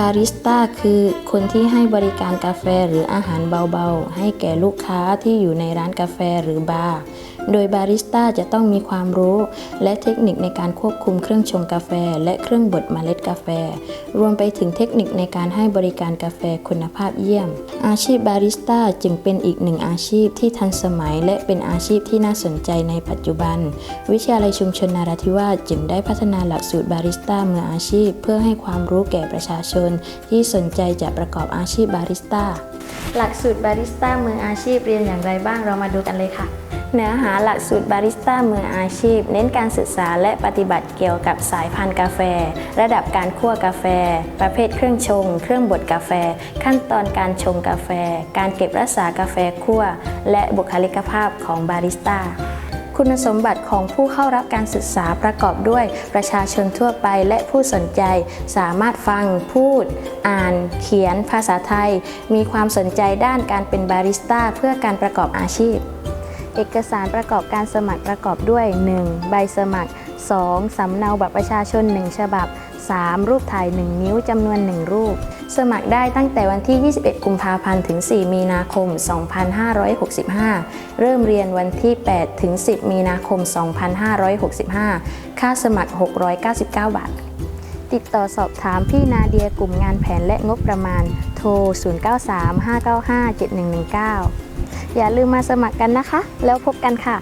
บาริสต้าคือคนที่ให้บริการกาแฟหรืออาหารเบาๆ ให้แก่ลูกค้าที่อยู่ในร้านกาแฟหรือบาร์ โดยบาริสต้าจะต้องมีความรู้ และเทคนิคในการควบคุมเครื่องชงกาแฟ และเครื่องบดเมล็ดกาแฟ รวมไปถึงเทคนิคในการให้บริการกาแฟคุณภาพเยี่ยม อาชีพบาริสต้าจึงเป็นอีกหนึ่งอาชีพที่ทันสมัย และเป็นอาชีพที่น่าสนใจในปัจจุบัน วิทยาลัยชุมชนนาราธิวาสจึงได้พัฒนาหลักสูตรบาริสต้ามืออาชีพ เพื่อให้ความรู้แก่ประชาชนน ที่สนใจจะประกอบอาชีพบาริสต้า หลักสูตรบาริสต้ามืออาชีพเรียนอย่างไรบ้างเรามาดูกันเลยค่ะ เนื้อหาหลักสูตรบาริสต้ามืออาชีพ เน้นการศึกษาและปฏิบัติเกี่ยวกับสายพันธุ์กาแฟ ระดับการคั่วกาแฟ ประเภทเครื่องชง เครื่องบดกาแฟ ขั้นตอนการชงกาแฟ การเก็บรักษากาแฟคั่ว และบุคลิกภาพของบาริสต้า คุณสมบัติของผู้เข้ารับการศึกษาประกอบด้วยประชาชนทั่วไปและผู้สนใจ สามารถฟัง พูด อ่าน เขียน ภาษาไทย มีความสนใจด้านการเป็นบาริสต้าเพื่อการประกอบอาชีพ เอกสารประกอบการสมัครประกอบด้วย 1. ใบสมัคร 2. สำเนาบัตรประชาชน 1 ฉบับ 3. รูปถ่าย 1 นิ้วจำนวน 1 รูป สมัครได้ตั้งแต่วันที่ 21 กุมภาพันธ์ ถึง 4 มีนาคม 2565 เริ่มเรียนวันที่ 8 ถึง 10 มีนาคม 2565 ค่าสมัคร 699 บาท ติดต่อสอบถามพี่นาเดียกลุ่มงานแผนและงบประมาณ โทร 0935957119 อย่าลืมมาสมัครกันนะคะ แล้วพบกันค่ะ